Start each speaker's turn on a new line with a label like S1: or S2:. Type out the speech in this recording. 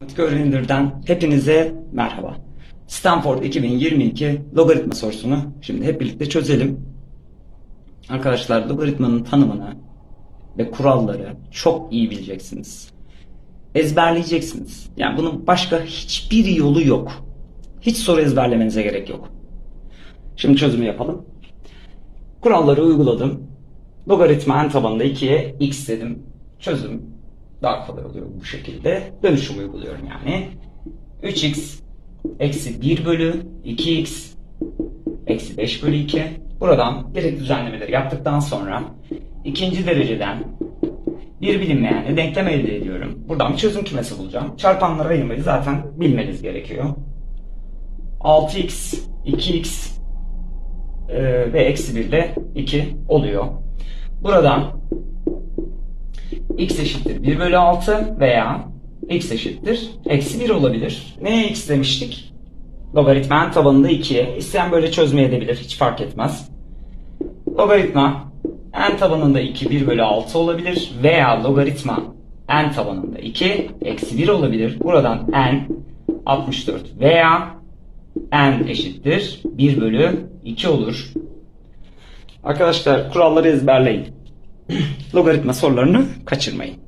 S1: Matematik Öğrenilir'den hepinize merhaba. Stanford 2022 logaritma sorusunu şimdi hep birlikte çözelim. Arkadaşlar logaritmanın tanımını ve kuralları çok iyi bileceksiniz. Ezberleyeceksiniz. Yani bunun başka hiçbir yolu yok. Hiç soru ezberlemenize gerek yok. Şimdi çözümü yapalım. Kuralları uyguladım. Logaritma en tabanında 2'ye x dedim. Çözüm kolay oluyor bu şekilde. Dönüşüm uyguluyorum yani. 3x eksi 1 bölü 2x eksi 5 bölü 2. Buradan direkt düzenlemeleri yaptıktan sonra ikinci dereceden bir bilinmeyenle denklem elde ediyorum. Buradan bir çözüm kümesi bulacağım. Çarpanlara ayırmayı zaten bilmeniz gerekiyor. 6x, 2x e, ve eksi 1 de 2 oluyor. Buradan x eşittir 1 bölü 6 veya x eşittir eksi 1 olabilir. Neye x demiştik? Logaritma n tabanında 2'ye. İsteyen böyle çözmeye edebilir. Hiç fark etmez. Logaritma n tabanında 2 1 bölü 6 olabilir. Veya logaritma n tabanında 2 eksi 1 olabilir. Buradan n 64 veya n eşittir 1 bölü 2 olur. Arkadaşlar kuralları ezberleyin. Logaritma sorularını kaçırmayın.